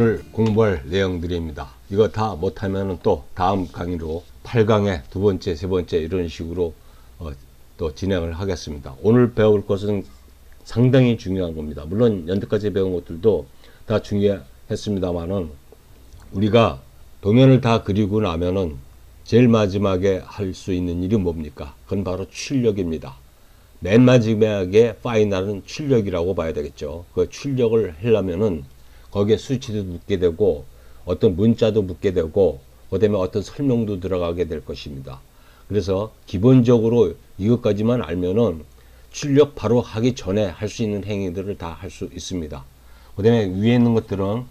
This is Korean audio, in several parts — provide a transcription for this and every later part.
오늘 공부할 내용들입니다. 이거 다 못하면 또 다음 강의로 8강의 두 번째, 세 번째 이런 식으로 어, 또 진행을 하겠습니다. 오늘 배울 것은 상당히 중요한 겁니다. 물론 연대까지 배운 것들도 다 중요했습니다만은 우리가 도면을 다 그리고 나면은 제일 마지막에 할 수 있는 일이 뭡니까? 그건 바로 출력입니다. 맨 마지막에 파이널은 출력이라고 봐야 되겠죠. 그 출력을 하려면은 거기에 수치도 묻게 되고 어떤 문자도 묻게 되고 그다음에 어떤 설명도 들어가게 될 것입니다. 그래서 기본적으로 이것까지만 알면은 출력 바로 하기 전에 할 수 있는 행위들을 다 할 수 있습니다. 그다음에 위에 있는 것들은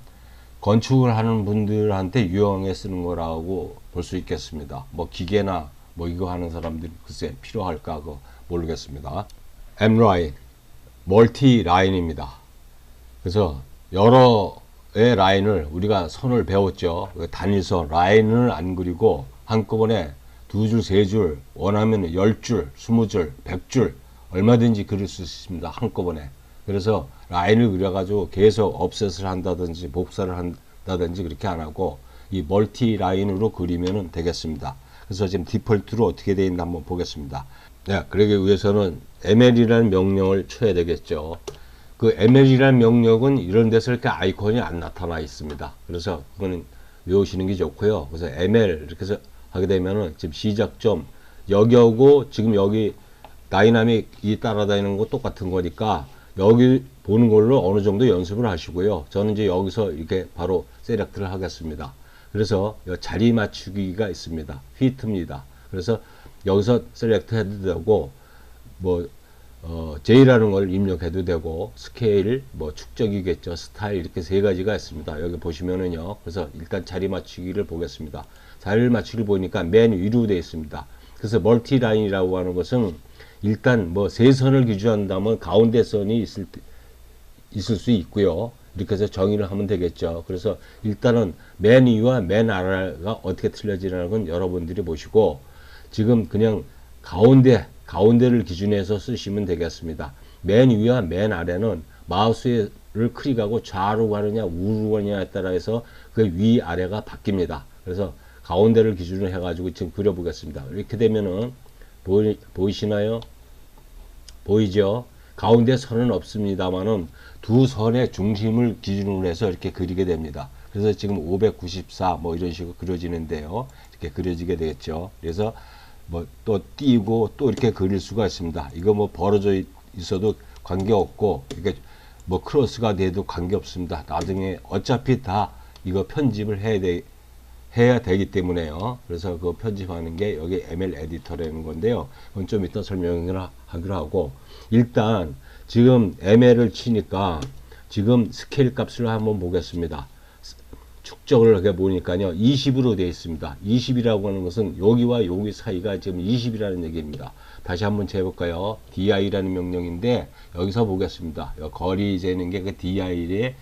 건축을 하는 분들한테 유용하게 쓰는 거라고 볼 수 있겠습니다. 뭐 기계나 뭐 이거 하는 사람들이 글쎄 필요할까 그 모르겠습니다. M 라인, 멀티 라인입니다. 그래서 여러의 라인을 우리가 선을 배웠죠. 그 단일선 라인을 안 그리고 한꺼번에 두 줄, 세 줄, 원하면 열 줄, 스무 줄, 백 줄 얼마든지 그릴 수 있습니다. 한꺼번에. 그래서 라인을 그려가지고 계속 업셋을 한다든지 복사를 한다든지 그렇게 안 하고 이 멀티 라인으로 그리면 되겠습니다. 그래서 지금 디폴트로 어떻게 되어 있나 한번 보겠습니다. 네, 그러기 위해서는 ml이라는 명령을 쳐야 되겠죠. 그 ml이라는 명령은 이런 데서 이렇게 아이콘이 안 나타나 있습니다. 그래서 그거는 외우시는 게 좋고요. 그래서 ml 이렇게 해서 하게 되면은 지금 시작점 여기하고 지금 여기 다이나믹이 따라다니는 거 똑같은 거니까 여기 보는 걸로 어느 정도 연습을 하시고요. 저는 이제 여기서 이렇게 바로 셀렉트를 하겠습니다. 그래서 자리 맞추기가 있습니다. 피트입니다. 그래서 여기서 셀렉트 해도 되고 뭐 어, J라는 걸 입력해도 되고 스케일 뭐 축적이겠죠. 스타일 이렇게 세 가지가 있습니다. 여기 보시면은요. 그래서 일단 자리 맞추기를 보겠습니다. 자리를 맞추기를 보니까 맨 위로 되어 있습니다. 그래서 멀티 라인이라고 하는 것은 일단 뭐 세 선을 기준한다면 가운데 선이 있을 때, 있을 수 있고요. 이렇게 해서 정의를 하면 되겠죠. 그래서 일단은 맨 위와 맨 아래가 어떻게 틀려지는 건 여러분들이 보시고 지금 그냥 가운데 가운데를 기준해서 쓰시면 되겠습니다. 맨 위와 맨 아래는 마우스를 클릭하고 좌로 가느냐 우로 가느냐에 따라서 그 위 아래가 바뀝니다. 그래서 가운데를 기준으로 해가지고 지금 그려보겠습니다. 이렇게 되면은 보이, 보이시나요? 보이죠? 가운데 선은 없습니다만은 두 선의 중심을 기준으로 해서 이렇게 그리게 됩니다. 그래서 지금 594 뭐 이런 식으로 그려지는데요. 이렇게 그려지게 되겠죠. 그래서 뭐 또 띄고 또 이렇게 그릴 수가 있습니다. 이거 뭐 벌어져 있어도 관계 없고 이렇게 뭐 크로스가 돼도 관계 없습니다. 나중에 어차피 다 이거 편집을 해야 돼 해야 되기 때문에요. 그래서 그 편집하는 게 여기 ML 에디터라는 건데요. 그건 좀 이따 설명을 하기로 하고 일단 지금 ML을 치니까 지금 스케일 값을 한번 보겠습니다. 축적을 하게 보니까요. 20으로 되어 있습니다. 20이라고 하는 것은 여기와 여기 사이가 지금 20이라는 얘기입니다. 다시 한번 재볼까요? di라는 명령인데 여기서 보겠습니다. 거리 재는 게 그 di의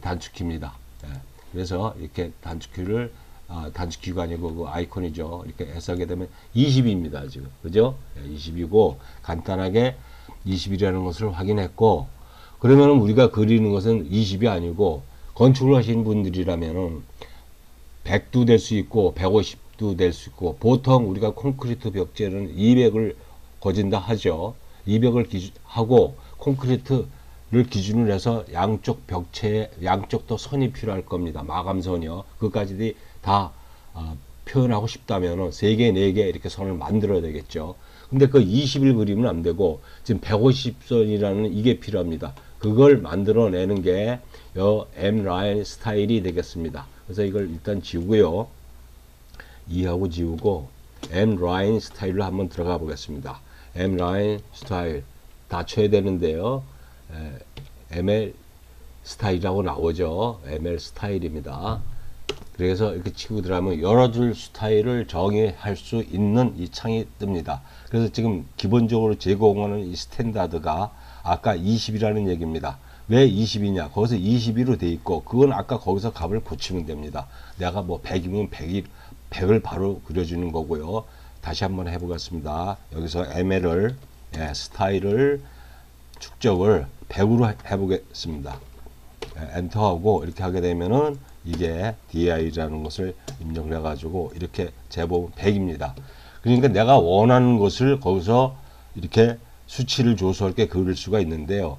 단축키입니다. 예. 그래서 이렇게 단축키를 아, 단축키가 아니고 그 아이콘이죠. 이렇게 해석하게 되면 20입니다. 지금. 그죠? 20이고 간단하게 20이라는 것을 확인했고 그러면 우리가 그리는 것은 20이 아니고 건축을 하시는 분들이라면은 100도 될 수 있고 150도 될 수 있고 보통 우리가 콘크리트 벽제는 200을 거진다 하죠. 200을 기준 하고 콘크리트를 기준으로 해서 양쪽 벽체에 양쪽도 선이 필요할 겁니다. 마감선이요. 그까지 다 어, 표현하고 싶다면은 3개, 4개 이렇게 선을 만들어야 되겠죠. 근데 그 20일 그리면 안 되고 지금 150선이라는 이게 필요합니다. 그걸 만들어내는 게 요 M 라인 스타일이 되겠습니다. 그래서 이걸 일단 지우고요. 이하고 지우고 M 라인 스타일로 한번 들어가 보겠습니다. M 라인 스타일 다 쳐야 되는데요. 에, ML 스타일이라고 나오죠. ML 스타일입니다. 그래서 이렇게 치고 들어가면 여러 줄 스타일을 정의할 수 있는 이 창이 뜹니다. 그래서 지금 기본적으로 제공하는 이 스탠다드가 아까 20이라는 얘기입니다. 왜 20이냐? 거기서 22로 돼 있고 그건 아까 거기서 값을 붙이면 됩니다. 내가 뭐 100이면 100이 100을 바로 그려주는 거고요. 다시 한번 해보겠습니다. 여기서 ML을 예, 스타일을 축적을 100으로 해보겠습니다. 예, 엔터하고 이렇게 하게 되면은 이게 DI라는 것을 입력을 해가지고 이렇게 재보면 100입니다. 그러니까 내가 원하는 것을 거기서 이렇게 수치를 줘서 이렇게 그릴 수가 있는데요.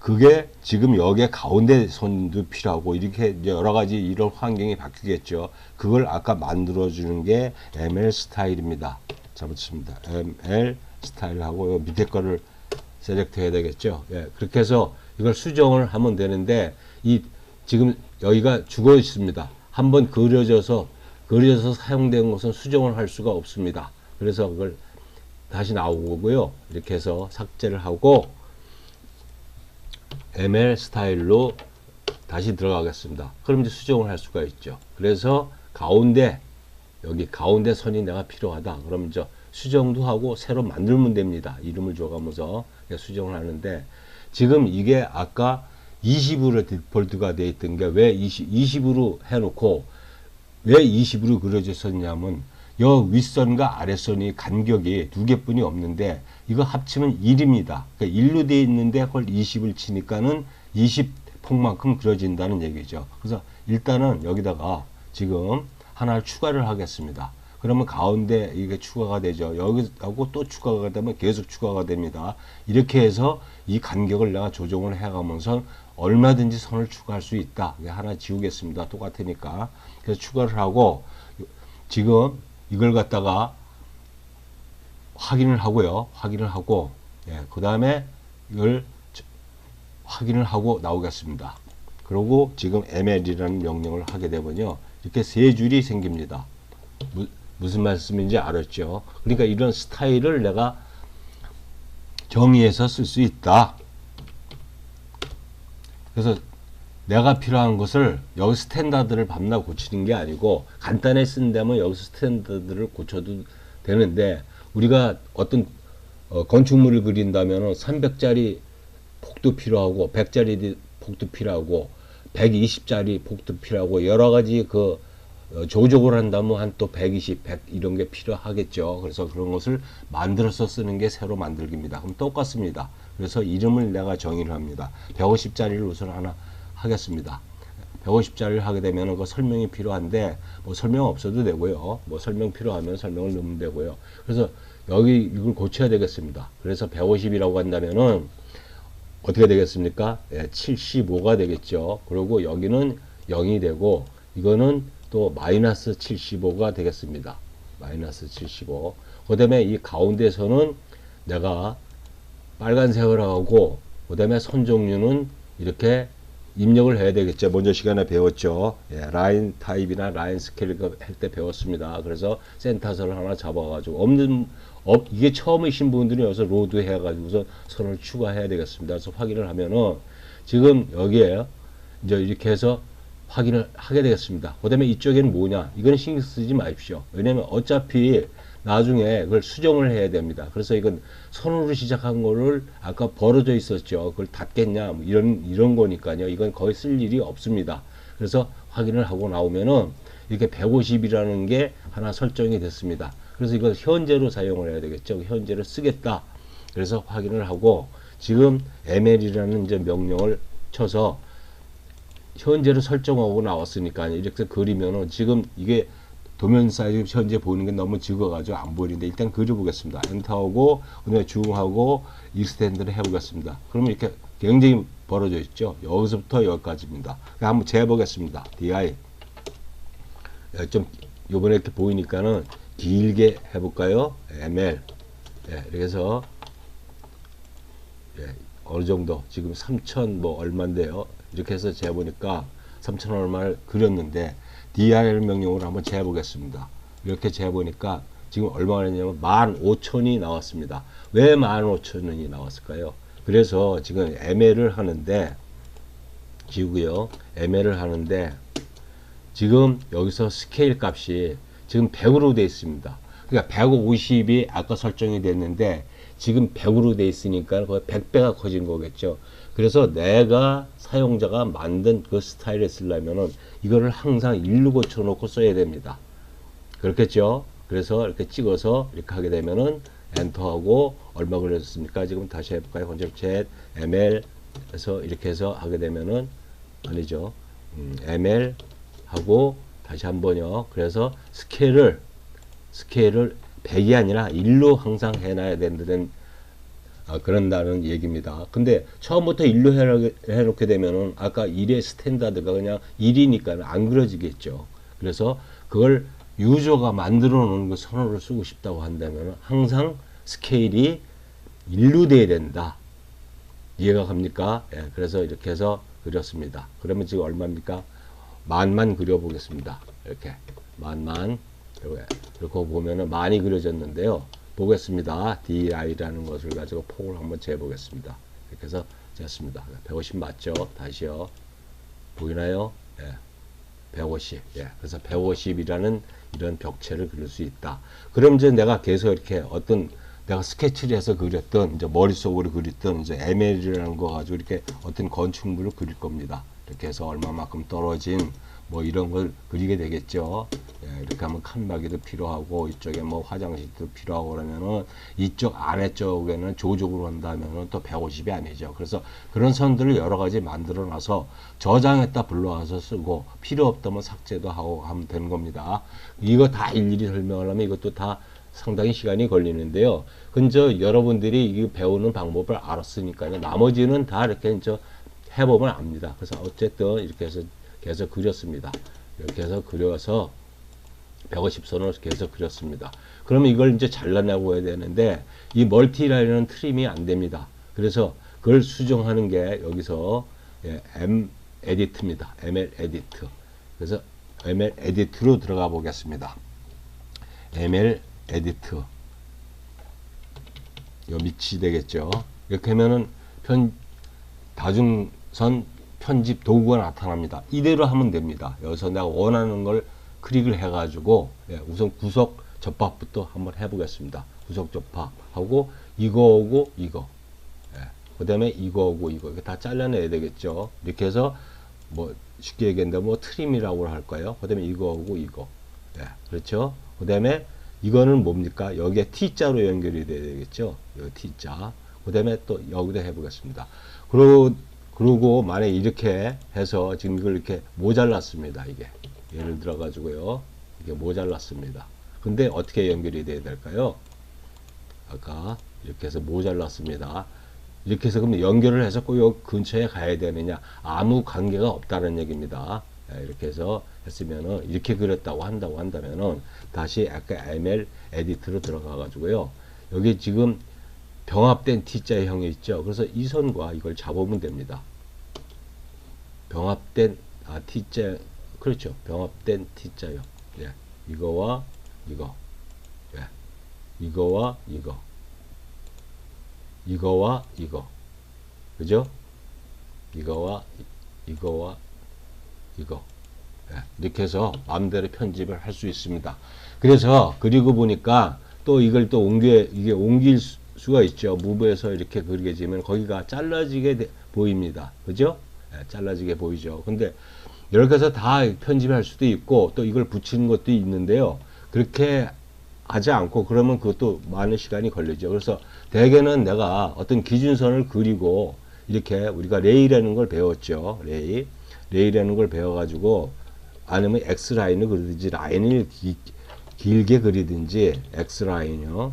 그게 지금 여기에 가운데 선도 필요하고 이렇게 여러 가지 이런 환경이 바뀌겠죠. 그걸 아까 만들어주는 게 ML 스타일입니다. 잘못했습니다. ML 스타일하고 요 밑에 거를 셀렉트 해야 되겠죠. 예, 그렇게 해서 이걸 수정을 하면 되는데 이 지금 여기가 죽어 있습니다. 한번 그려져서 그려져서 사용된 것은 수정을 할 수가 없습니다. 그래서 그걸 다시 나오고요. 이렇게 해서 삭제를 하고 ML 스타일로 다시 들어가겠습니다. 그럼 이제 수정을 할 수가 있죠. 그래서 가운데 여기 가운데 선이 내가 필요하다. 그러면 이제 수정도 하고 새로 만들면 됩니다. 이름을 줘가면서 수정을 하는데 지금 이게 아까 20으로 디폴트가 돼 있던 게 왜 20, 20으로 해놓고 왜 20으로 그려져 있었냐면 여 윗선과 아랫선이 간격이 두 개뿐이 없는데 이거 합치면 1입니다. 그러니까 1로 돼 있는데 그걸 20을 치니까는 20폭만큼 그려진다는 얘기죠. 그래서 일단은 여기다가 지금 하나를 추가를 하겠습니다. 그러면 가운데 이게 추가가 되죠. 여기하고 또 추가가 되면 계속 추가가 됩니다. 이렇게 해서 이 간격을 내가 조정을 해가면서 얼마든지 선을 추가할 수 있다. 하나 지우겠습니다. 똑같으니까. 그래서 추가를 하고 지금 이걸 갖다가 확인을 하고요. 확인을 하고 예, 그 다음에 이걸 저- 확인을 하고 나오겠습니다. 그리고 지금 ml이라는 명령을 하게 되면요. 이렇게 세 줄이 생깁니다. 무, 무슨 말씀인지 알았죠? 그러니까 이런 스타일을 내가 정의해서 쓸 수 있다. 그래서 내가 필요한 것을 여기 스탠다드를 밤낮 고치는 게 아니고 간단히 쓴다면 여기서 스탠다드를 고쳐도 되는데 우리가 어떤 어, 건축물을 그린다면 300짜리 폭도 필요하고 100짜리 폭도 필요하고 120짜리 폭도 필요하고 여러 가지 그 어, 조적을 한다면 한 또 120, 100 이런 게 필요하겠죠. 그래서 그런 것을 만들어서 쓰는 게 새로 만들기입니다. 그럼 똑같습니다. 그래서 이름을 내가 정의를 합니다. 150짜리를 우선 하나 하겠습니다. 150짜리를 하게 되면 그 설명이 필요한데 뭐 설명 없어도 되고요. 뭐 설명 필요하면 설명을 넣으면 되고요. 그래서 여기 이걸 고쳐야 되겠습니다. 그래서 150이라고 한다면은 어떻게 되겠습니까? 예, 75가 되겠죠. 그리고 여기는 0이 되고 이거는 또 마이너스 75가 되겠습니다. 마이너스 75. 그 다음에 이 가운데서는 내가 빨간색을 하고 그 다음에 선 종류는 이렇게 입력을 해야 되겠죠. 먼저 시간에 배웠죠. 예, 라인 타입이나 라인 스케일 할 때 배웠습니다. 그래서 센터선을 하나 잡아가지고 없는 업 이게 처음이신 분들이 여기서 로드 해가지고서 선을 추가해야 되겠습니다. 그래서 확인을 하면은 지금 여기에 이제 이렇게 해서 확인을 하게 되겠습니다. 그 다음에 이쪽에는 뭐냐? 이건 신경 쓰지 마십시오. 왜냐면 어차피 나중에 그걸 수정을 해야 됩니다. 그래서 이건 선으로 시작한 거를 아까 벌어져 있었죠. 그걸 닫겠냐? 뭐 이런, 이런 거니까요. 이건 거의 쓸 일이 없습니다. 그래서 확인을 하고 나오면은 이렇게 150이라는 게 하나 설정이 됐습니다. 그래서 이걸 현재로 사용을 해야 되겠죠. 현재로 쓰겠다. 그래서 확인을 하고 지금 ml이라는 이제 명령을 쳐서 현재로 설정하고 나왔으니까 이렇게 그리면은 지금 이게 도면 사이즈 현재 보이는 게 너무 적어가지고 안 보이는데 일단 그려보겠습니다. 엔터하고 그다음에 줌하고 익스텐드를 해보겠습니다. 그러면 이렇게 굉장히 벌어져 있죠. 여기서부터 여기까지입니다. 한번 재보겠습니다. DI 예, 좀 요번에 이렇게 보이니까는 길게 해볼까요? ML 예, 이렇게 해서 예, 어느 정도 지금 3천 뭐 얼마인데요. 이렇게 해서 재보니까 3천 얼마를 그렸는데 DIR 명령으로 한번 재보겠습니다. 이렇게 재보니까 지금 얼마가 됐냐면 15,000이 나왔습니다. 왜 15,000원이 나왔을까요? 그래서 지금 ML을 하는데 지우고요. ML을 하는데 지금 여기서 스케일 값이 지금 100으로 되어 있습니다. 그러니까 150이 아까 설정이 됐는데 지금 100으로 되어 있으니까 거의 100배가 커진 거겠죠. 그래서 내가 사용자가 만든 그 스타일을 쓰려면은 이거를 항상 일로 고쳐 놓고 써야 됩니다. 그렇겠죠? 그래서 이렇게 찍어서 이렇게 하게 되면은 엔터하고 얼마 걸렸습니까? 지금 다시 해볼까요? 컨트롤 ML 해서 이렇게 해서 하게 되면은 아니죠. 음, ML 하고 다시 한번요. 그래서 스케일을 스케일을 100이 아니라 1로 항상 해놔야 된다는 아, 그런다는 얘기입니다. 근데 처음부터 1로 해놓게, 되면은 아까 1의 스탠다드가 그냥 1이니까 안 그려지겠죠. 그래서 그걸 유저가 만들어 놓은 그 선호를 쓰고 싶다고 한다면 항상 스케일이 1로 돼야 된다. 이해가 갑니까? 예, 그래서 이렇게 해서 그렸습니다. 그러면 지금 얼마입니까? 만만 그려보겠습니다. 이렇게 만만 이렇게 보면은 많이 그려졌는데요. 보겠습니다. DI라는 것을 가지고 폭을 한번 재보겠습니다. 이렇게 해서 쟀습니다. 150 맞죠? 다시요. 보이나요? 예. 150. 예. 그래서 150이라는 이런 벽체를 그릴 수 있다. 그럼 이제 내가 계속 이렇게 어떤 내가 스케치를 해서 그렸던 이제 머릿속으로 그렸던 이제 ML이라는 거 가지고 이렇게 어떤 건축물을 그릴 겁니다. 이렇게 해서 얼마만큼 떨어진 뭐 이런 걸 그리게 되겠죠. 예, 이렇게 하면 칸막이도 필요하고 이쪽에 뭐 화장실도 필요하고 그러면은 이쪽 아래 쪽에는 조적으로 한다면은 또 150이 아니죠. 그래서 그런 선들을 여러 가지 만들어 놔서 저장했다 불러와서 쓰고 필요 없다면 삭제도 하고 하면 되는 겁니다. 이거 다 일일이 설명하려면 이것도 다 상당히 시간이 걸리는데요. 근저 여러분들이 이 배우는 방법을 알았으니까요. 나머지는 다 이렇게 이제 해보면 압니다. 그래서 어쨌든 이렇게 해서 계속 그렸습니다. 이렇게 해서 그려서 150선을 계속 그렸습니다. 그러면 이걸 이제 잘라내고 해야 되는데 이 멀티라인은 트림이 안 됩니다. 그래서 그걸 수정하는 게 여기서 예, M 에디트입니다. ML 에디트. 그래서 ML 에디트로 들어가 보겠습니다. ML 에디트. 요 밑이 되겠죠. 이렇게 하면은 편 다중선 편집 도구가 나타납니다. 이대로 하면 됩니다. 여기서 내가 원하는 걸 클릭을 해가지고 예, 우선 구석 접합부터 한번 해보겠습니다. 구석 접합하고 이거하고 이거 예, 그 다음에 이거하고 이거 이거 다 잘라내야 되겠죠. 이렇게 해서 뭐 쉽게 얘기한다면 뭐 트림이라고 할까요? 그 다음에 이거하고 이거 예, 그렇죠. 그 다음에 이거는 뭡니까? 여기에 T자로 연결이 돼야 되겠죠. 이 T자. 그 다음에 또 여기도 해보겠습니다. 그리고 그리고 만약 이렇게 해서 지금 이걸 이렇게 모자랐습니다. 이게 예를 들어 가지고요. 이게 모자랐습니다. 근데 어떻게 연결이 돼야 될까요? 아까 이렇게 해서 모자랐습니다. 이렇게 해서 그럼 연결을 해서 꼭요 근처에 가야 되느냐? 아무 관계가 없다는 얘기입니다. 예, 이렇게 해서 했으면은 이렇게 그렸다고 한다고 한다면은 다시 아까 ML 에디트로 들어가 가지고요. 여기 지금 병합된 T자형이 있죠. 그래서 이 선과 이걸 잡으면 됩니다. 병합된 아, T자 그렇죠. 병합된 T자형. 예. 이거와 이거. 예. 이거와 이거. 이거와 이거. 그죠? 이거와 이- 이거와 이거. 예. 이렇게 해서 마음대로 편집을 할 수 있습니다. 그래서 그리고 보니까 또 이걸 또 옮겨 이게 옮길 수- 수가 있죠. 무브에서 이렇게 그리게 되면 거기가 잘라지게 돼- 보입니다. 그죠? 예, 잘라지게 보이죠. 근데 이렇게 해서 다 편집할 수도 있고 또 이걸 붙이는 것도 있는데요. 그렇게 하지 않고 그러면 그것도 많은 시간이 걸리죠. 그래서 대개는 내가 어떤 기준선을 그리고 이렇게 우리가 레이라는 걸 배웠죠. 레이. 레이라는 걸 배워가지고 아니면 X라인을 그리든지 라인을 기- 길게 그리든지 X라인이요.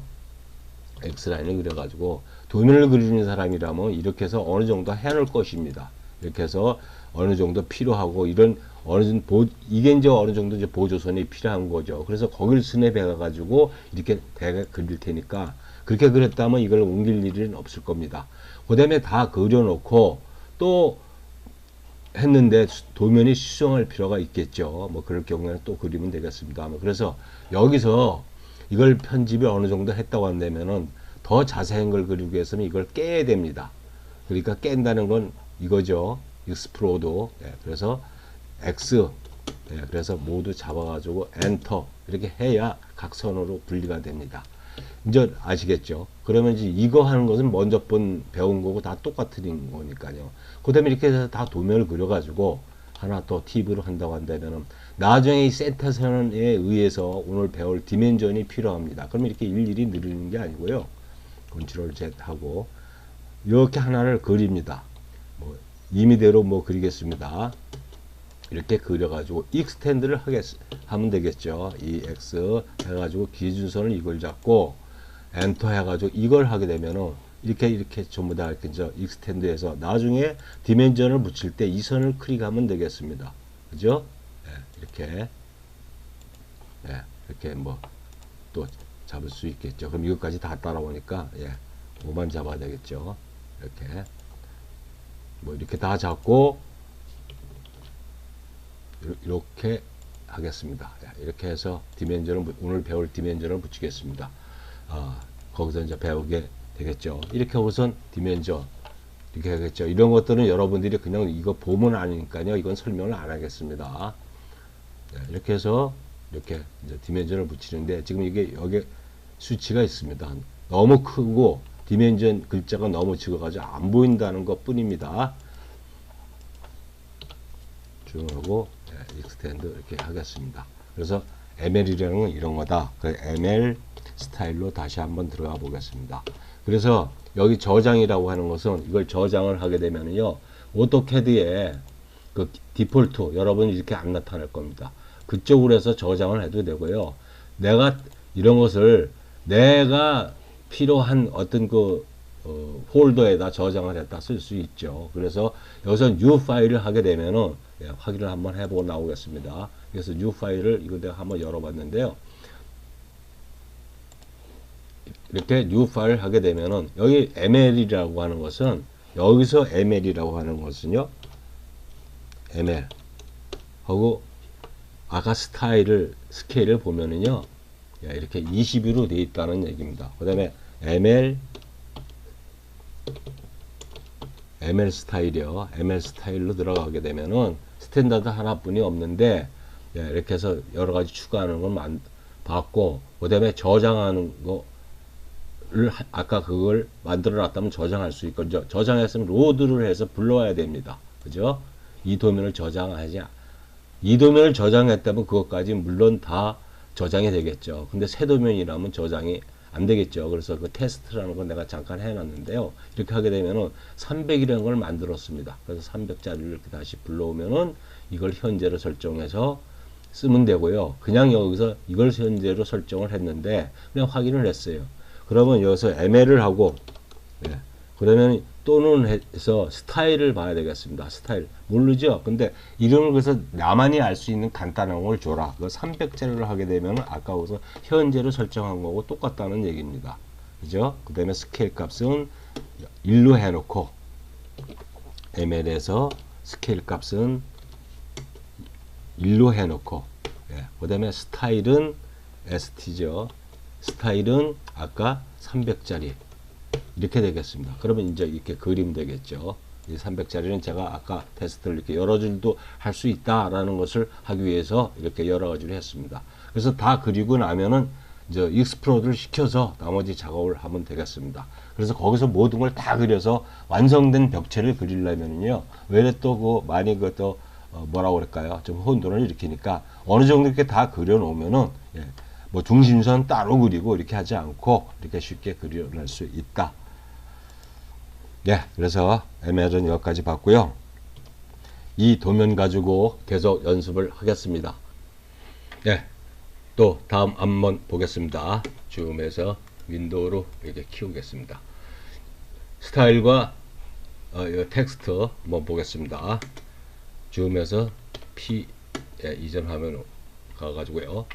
X라인을 그려가지고 도면을 그리는 사람이라면 이렇게 해서 어느 정도 해놓을 것입니다. 이렇게 해서 어느 정도 필요하고 이런 어느 정도 보, 이게 이제 어느 정도 이제 보조선이 필요한 거죠. 그래서 거길 스냅해 가지고 이렇게 대가 그릴 테니까 그렇게 그렸다면 이걸 옮길 일은 없을 겁니다. 그 다음에 다 그려놓고 또 했는데 수- 도면이 수정할 필요가 있겠죠. 뭐 그럴 경우에는 또 그리면 되겠습니다. 뭐 그래서 여기서 이걸 편집을 어느 정도 했다고 한다면은 더 자세한 걸 그리기 위해서는 이걸 깨야 됩니다. 그러니까 깬다는 건 이거죠. 익스플로드. 예, 그래서 X. 예, 그래서 모두 잡아가지고 엔터 이렇게 해야 각선으로 분리가 됩니다. 이제 아시겠죠? 그러면 이제 이거 하는 것은 먼저 본 배운 거고 다 똑같은 거니까요. 그 다음에 이렇게 해서 다 도면을 그려가지고 하나 더 팁으로 한다고 한다면은 나중에 이 센터선에 의해서 오늘 배울 디멘전이 필요합니다. 그러면 이렇게 일일이 늘리는 게 아니고요. 컨트롤 Z 하고 이렇게 하나를 그립니다. 뭐 임의대로 뭐 그리겠습니다. 이렇게 그려가지고 익스텐드를 하겠, 하면 되겠죠. 이 x 해가지고 기준선을 이걸 잡고 엔터 해가지고 이걸 하게 되면은 이렇게 이렇게 전부 다 이렇게 저 익스텐드해서 나중에 디멘전을 붙일 때 이 선을 클릭하면 되겠습니다. 그죠? 예, 이렇게 예, 이렇게 뭐 또 잡을 수 있겠죠. 그럼 이것까지 다 따라오니까 예, 5만 잡아야 되겠죠. 이렇게 뭐 이렇게 다 잡고 이렇- 이렇게 하겠습니다. 예, 이렇게 해서 디멘전을 부- 오늘 배울 디멘전을 붙이겠습니다. 아, 거기서 이제 배우게 되겠죠. 이렇게 하고선 디멘전 이렇게 하겠죠. 이런 것들은 여러분들이 그냥 이거 보면 아니니까요. 이건 설명을 안 하겠습니다. 네, 이렇게 해서 이렇게 이제 디멘전을 붙이는데 지금 이게 여기 수치가 있습니다. 너무 크고 디멘전 글자가 너무 적어가지고 안 보인다는 것 뿐입니다. 조용하고 네, 익스텐드 이렇게 하겠습니다. 그래서 ML이라는 건 이런 거다. 그 ML 스타일로 다시 한번 들어가 보겠습니다. 그래서 여기 저장이라고 하는 것은 이걸 저장을 하게 되면요. 오토캐드에 그 디폴트 여러분 이렇게 안 나타날 겁니다. 그쪽으로 해서 저장을 해도 되고요. 내가 이런 것을 내가 필요한 어떤 그 어, 폴더에다 저장을 했다 쓸 수 있죠. 그래서 여기서 new 파일을 하게 되면은 예, 확인을 한번 해보고 나오겠습니다. 그래서 new 파일을 이거 내가 한번 열어봤는데요. 이렇게 new 파일 하게 되면은 여기 ml이라고 하는 것은 여기서 ml이라고 하는 것은요. ml 하고 아까 스타일을 스케일을 보면은요. 야, 이렇게 20으로 되어 있다는 얘기입니다. 그 다음에 ml ml 스타일이요. ml 스타일로 들어가게 되면은 스탠다드 하나뿐이 없는데 예, 이렇게 해서 여러 가지 추가하는 걸 만, 봤고 그 다음에 저장하는 거를 하- 아까 그걸 만들어 놨다면 저장할 수 있고 저, 저장했으면 로드를 해서 불러와야 됩니다. 그죠? 이 도면을 저장하지 않- 이 도면을 저장했다면 그것까지 물론 다 저장이 되겠죠. 근데 새 도면이라면 저장이 안 되겠죠. 그래서 그 테스트라는 건 내가 잠깐 해놨는데요. 이렇게 하게 되면은 300이라는 걸 만들었습니다. 그래서 300짜리를 이렇게 다시 불러오면은 이걸 현재로 설정해서 쓰면 되고요. 그냥 여기서 이걸 현재로 설정을 했는데 그냥 확인을 했어요. 그러면 여기서 ML을 하고 예. 그러면 또는 해서 스타일을 봐야 되겠습니다. 스타일 모르죠. 근데 이름을 그래서 나만이 알 수 있는 간단한 걸 줘라. 그 300자리를 하게 되면 아까 거기서 현재로 설정한 거고 똑같다는 얘기입니다. 그죠? 그 다음에 스케일 값은 1로 해놓고 ML에서 스케일 값은 1로 해놓고 예. 그 다음에 스타일은 ST죠. 스타일은 아까 300짜리 이렇게 되겠습니다. 그러면 이제 이렇게 그리면 되겠죠. 이 300짜리는 제가 아까 테스트를 이렇게 여러 줄도 할 수 있다라는 것을 하기 위해서 이렇게 여러 가지로 했습니다. 그래서 다 그리고 나면은 이제 익스플로드를 시켜서 나머지 작업을 하면 되겠습니다. 그래서 거기서 모든 걸 다 그려서 완성된 벽체를 그리려면요. 왜래 또그 많이 그또 어, 뭐라고 그럴까요? 좀 혼돈을 일으키니까 어느 정도 이렇게 다 그려 놓으면은 예, 뭐 중심선 따로 그리고 이렇게 하지 않고 이렇게 쉽게 그려낼 수 있다. 예, 그래서 ML은 여기까지 봤고요. 이 도면 가지고 계속 연습을 하겠습니다. 예, 또 다음 한번 보겠습니다. 줌에서 윈도우로 이렇게 키우겠습니다. 스타일과 어, 이 텍스트 한번 보겠습니다. 줌에서 P 예, 이전 화면 가가지고요.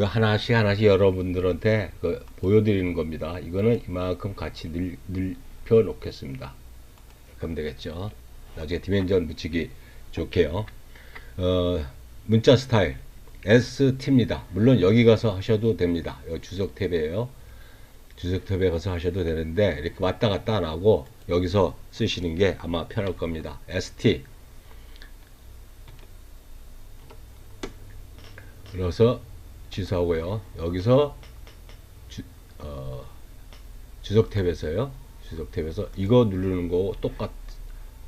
이거 하나씩 하나씩 여러분들한테 그 보여드리는 겁니다. 이거는 이만큼 같이 늘, 늘펴 놓겠습니다. 그럼 되겠죠. 나중에 디멘전 붙이기 좋게요. 어, 문자 스타일 ST입니다. 물론 여기 가서 하셔도 됩니다. 여기 주석 탭이에요. 주석 탭에 가서 하셔도 되는데 이렇게 왔다 갔다 안 하고 여기서 쓰시는 게 아마 편할 겁니다. ST 그래서 취소하고요. 여기서 주, 어, 주석 탭에서요. 주석 탭에서 이거 누르는 거 똑같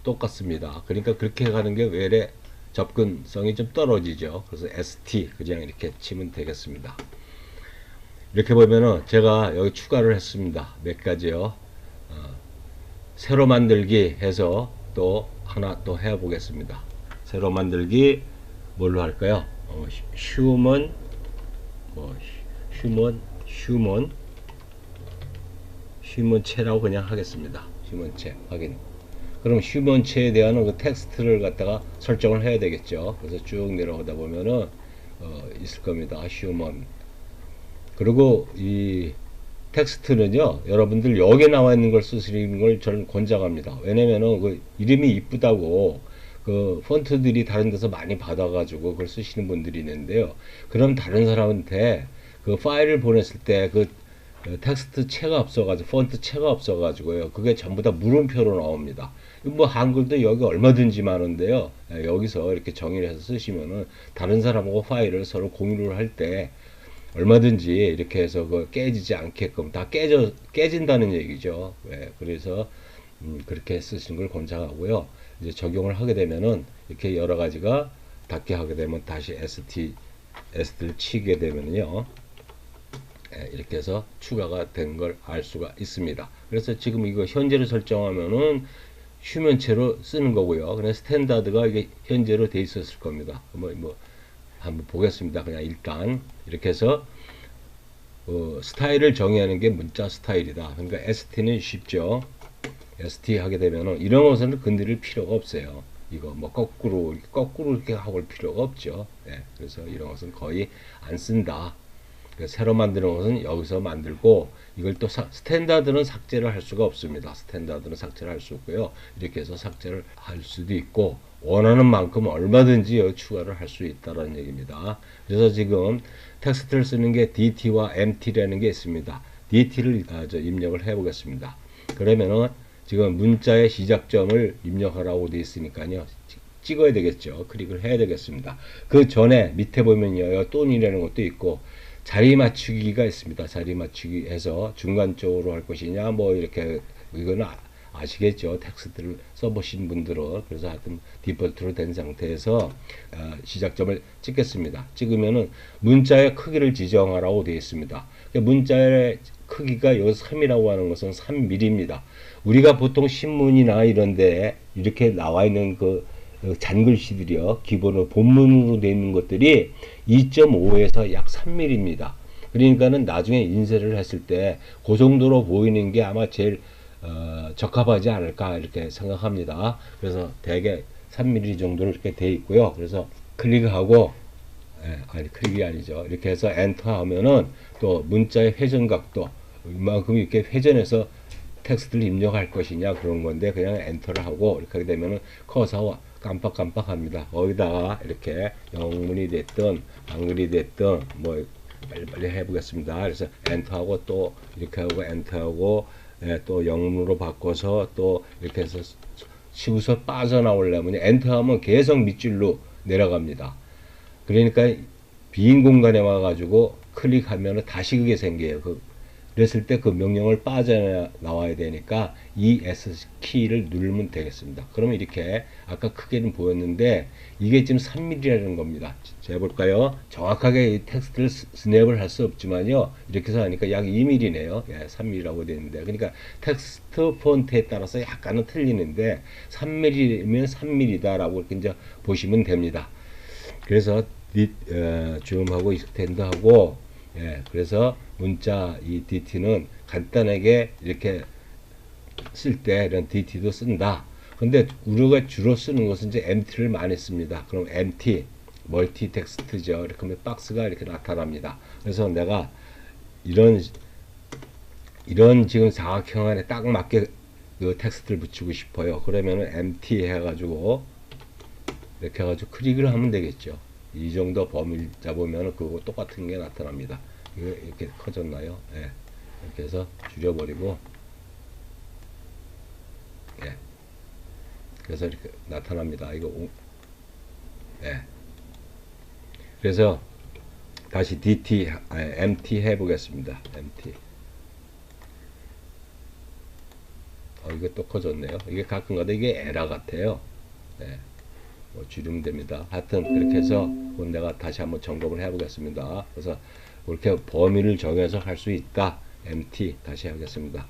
똑같습니다. 그러니까 그렇게 가는 게 외래 접근성이 좀 떨어지죠. 그래서 ST 그냥 이렇게 치면 되겠습니다. 이렇게 보면은 제가 여기 추가를 했습니다. 몇 가지요. 어, 새로 만들기 해서 또 하나 또 해보겠습니다. 새로 만들기 뭘로 할까요? 어, 휴먼 뭐 휴먼 휴먼 휴먼체라고 그냥 하겠습니다. 휴먼체 확인. 그럼 휴먼체에 대한 그 텍스트를 갖다가 설정을 해야 되겠죠. 그래서 쭉 내려오다 보면은 어, 있을 겁니다. 휴먼. 그리고 이 텍스트는요, 여러분들 여기 나와 있는 걸 쓰시는 걸 저는 권장합니다. 왜냐면은 그 이름이 이쁘다고 그 폰트들이 다른 데서 많이 받아가지고 그걸 쓰시는 분들이 있는데요. 그럼 다른 사람한테 그 파일을 보냈을 때그 텍스트 채가 없어가지고 폰트 채가 없어가지고요. 그게 전부 다 물음표로 나옵니다. 뭐 한글도 여기 얼마든지 많은데요. 예, 여기서 이렇게 정의를 해서 쓰시면은 다른 사람하고 파일을 서로 공유를 할 때 얼마든지 이렇게 해서 그 깨지지 않게끔 다 깨져 깨진다는 얘기죠. 예, 그래서 음, 그렇게 쓰시는 걸 권장하고요. 이제 적용을 하게 되면은 이렇게 여러 가지가 닿게 하게 되면 다시 ST S를 치게 되면요. 예, 이렇게 해서 추가가 된 걸 알 수가 있습니다. 그래서 지금 이거 현재를 설정하면은 휴면체로 쓰는 거고요. 그냥 스탠다드가 이게 현재로 돼 있었을 겁니다. 뭐, 뭐, 한번 보겠습니다. 그냥 일단 이렇게 해서 어, 스타일을 정의하는 게 문자 스타일이다. 그러니까 ST는 쉽죠. ST 하게 되면은 이런 것은 건드릴 필요가 없어요. 이거 뭐 거꾸로 거꾸로 이렇게 하고 올 필요가 없죠. 예, 그래서 이런 것은 거의 안 쓴다. 그러니까 새로 만드는 것은 여기서 만들고 이걸 또 사- 스탠다드는 삭제를 할 수가 없습니다. 스탠다드는 삭제를 할 수 없고요. 이렇게 해서 삭제를 할 수도 있고 원하는 만큼 얼마든지 추가를 할 수 있다는 얘기입니다. 그래서 지금 텍스트를 쓰는 게 DT와 MT라는 게 있습니다. DT를 아, 저 입력을 해 보겠습니다. 그러면은 지금 문자의 시작점을 입력하라고 되어 있으니까요. 찍- 찍어야 되겠죠. 클릭을 해야 되겠습니다. 그 전에 밑에 보면요. 또이라는 것도 있고 자리 맞추기가 있습니다. 자리 맞추기 해서 중간 쪽으로 할 것이냐 뭐 이렇게 이거는 아- 아시겠죠. 텍스트를 써보신 분들은 그래서 하여튼 디폴트로 된 상태에서 어, 시작점을 찍겠습니다. 찍으면은 문자의 크기를 지정하라고 되어 있습니다. 그러니까 문자의 크기가 여기 3이라고 하는 것은 3mm입니다. 우리가 보통 신문이나 이런데 이렇게 나와 있는 그 어, 잔글씨들이요. 기본으로 본문으로 되어 있는 것들이 2.5에서 약 3mm입니다. 그러니까는 나중에 인쇄를 했을 때 그 정도로 보이는 게 아마 제일 어, 적합하지 않을까 이렇게 생각합니다. 그래서 대개 3mm 정도로 이렇게 돼 있고요. 그래서 클릭하고 예, 아니 클릭이 아니죠. 이렇게 해서 엔터 하면은 또 문자의 회전 각도 이만큼 이렇게 회전해서 텍스트를 입력할 것이냐 그런 건데 그냥 엔터를 하고 이렇게 하게 되면은 커서가 깜빡깜빡합니다. 거기다가 이렇게 영문이 됐든 한글이 됐든 뭐 빨리빨리 해보겠습니다. 그래서 엔터하고 또 이렇게 하고 엔터하고 예, 또 영문으로 바꿔서 또 이렇게 해서 치고서 빠져나오려면 엔터하면 계속 밑줄로 내려갑니다. 그러니까 빈 공간에 와가지고 클릭하면 다시 그게 생겨요. 그, 그랬을 때 그 명령을 빠져나와야 되니까 이 S 키를 누르면 되겠습니다. 그러면 이렇게 아까 크게는 보였는데 이게 지금 3mm라는 겁니다. 재볼까요? 정확하게 이 텍스트를 스- 스냅을 할 수 없지만요. 이렇게 해서 하니까 약 2mm네요. 예, 3mm라고 되는데. 그러니까 텍스트 폰트에 따라서 약간은 틀리는데 3mm면 3mm다라고 이렇게 이제 보시면 됩니다. 그래서 디, 어, 줌하고 익스텐드하고 예, 그래서 문자 이 DT는 간단하게 이렇게 쓸 때 이런 DT도 쓴다. 근데 우리가 주로 쓰는 것은 이제 MT를 많이 씁니다. 그럼 MT 멀티 텍스트죠. 이렇게 하면 박스가 이렇게 나타납니다. 그래서 내가 이런 이런 지금 사각형 안에 딱 맞게 그 텍스트를 붙이고 싶어요. 그러면은 MT 해가지고 이렇게 해가지고 클릭을 하면 되겠죠. 이 정도 범위를 잡으면 그거 똑같은 게 나타납니다. 이렇게 커졌나요? 예. 이렇게 해서 줄여버리고, 예. 그래서 이렇게 나타납니다. 이거, 오- 예. 그래서 다시 DT, 아니, MT 해보겠습니다. MT. 어, 이거 또 커졌네요. 이게 가끔가다 이게 에라 같아요. 예. 뭐 줄이면 됩니다. 하여튼 그렇게 해서 내가 다시 한번 점검을 해보겠습니다. 그래서 그렇게 범위를 정해서 할 수 있다. MT 다시 하겠습니다.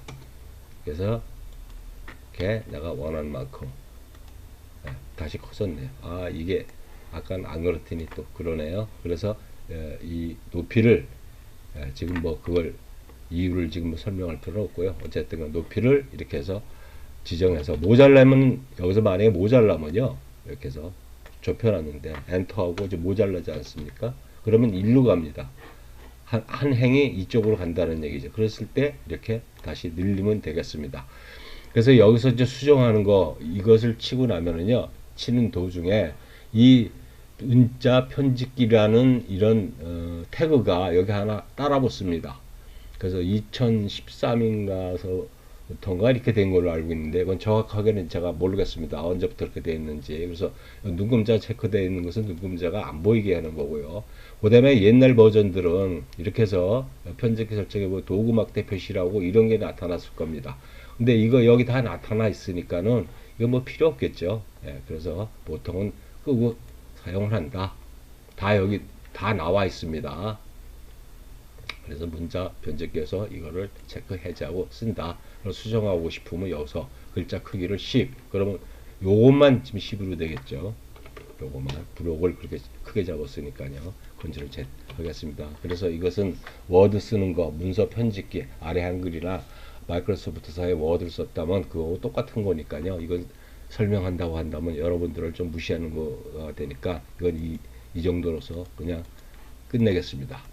그래서 이렇게 내가 원하는 만큼 네, 다시 커졌네요. 아 이게 아까는 안 그렇더니 또 그러네요. 그래서 에, 이 높이를 에, 지금 뭐 그걸 이유를 지금 뭐 설명할 필요는 없고요. 어쨌든 그 높이를 이렇게 해서 지정해서 모자라면 여기서 만약에 모자라면요 이렇게 해서 좁혀놨는데 엔터하고 이제 모자라지 않습니까? 그러면 일로 갑니다. 한, 한 행이 이쪽으로 간다는 얘기죠. 그랬을 때 이렇게 다시 늘리면 되겠습니다. 그래서 여기서 이제 수정하는 거 이것을 치고 나면은요 치는 도중에 이 은자 편집기라는 이런 어, 태그가 여기 하나 따라 붙습니다. 그래서 2013인가서부터인가 이렇게 된 걸로 알고 있는데 그건 정확하게는 제가 모르겠습니다. 언제부터 그렇게 돼 있는지. 그래서 눈금자 체크되어 있는 것은 눈금자가 안 보이게 하는 거고요. 그 다음에 옛날 버전들은 이렇게 해서 편집기 설정에 뭐 도구 막대 표시라고 이런 게 나타났을 겁니다. 근데 이거 여기 다 나타나 있으니까는 이거 뭐 필요 없겠죠. 예, 그래서 보통은 끄고 사용을 한다. 다 여기 다 나와 있습니다. 그래서 문자 변제기에서 이거를 체크 해제하고 쓴다. 수정하고 싶으면 여기서 글자 크기를 10. 그러면 요것만 지금 10으로 되겠죠. 요것만 브록을 그렇게 크게 잡았으니까요. 건지를 제 하겠습니다. 그래서 이것은 워드 쓰는 거, 문서 편집기, 아래 한글이나 마이크로소프트사의 워드를 썼다면 그거 똑같은 거니까요. 이건 설명한다고 한다면 여러분들을 좀 무시하는 거가 되니까 이건 이, 이 정도로서 그냥 끝내겠습니다.